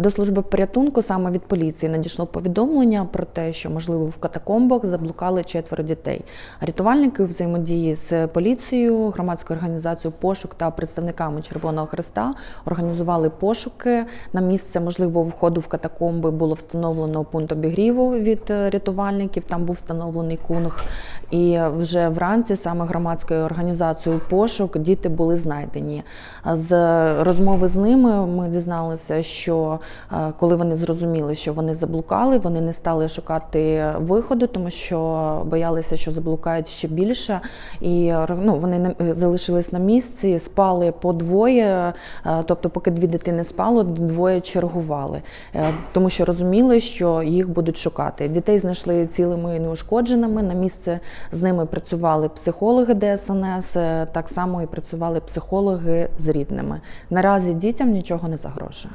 До служби порятунку саме від поліції надійшло повідомлення про те, що можливо в катакомбах заблукали четверо дітей. Рятувальники взаємодії з поліцією, громадською організацією пошук та представниками Червоного Христа організували пошуки. На місце можливого входу в катакомби було встановлено пункт обігріву від е, рятувальників. Там був встановлений кунг. І вже вранці саме громадською організацією пошук діти були знайдені. З розмови з ними ми дізналися, що коли вони зрозуміли, що вони заблукали, вони не стали шукати виходу, тому що боялися, що заблукають ще більше. І ну, вони не- залишились на місці, спали по двоє, е, тобто, поки дві дитини спало, двоє чергували, Е, тому що розуміли, що їх будуть шукати. Дітей знайшли цілими неушкодженими. На місце з ними працювали психологи ДСНС, е, так само і працювали психологи з рідними. Наразі дітям нічого не загрожує.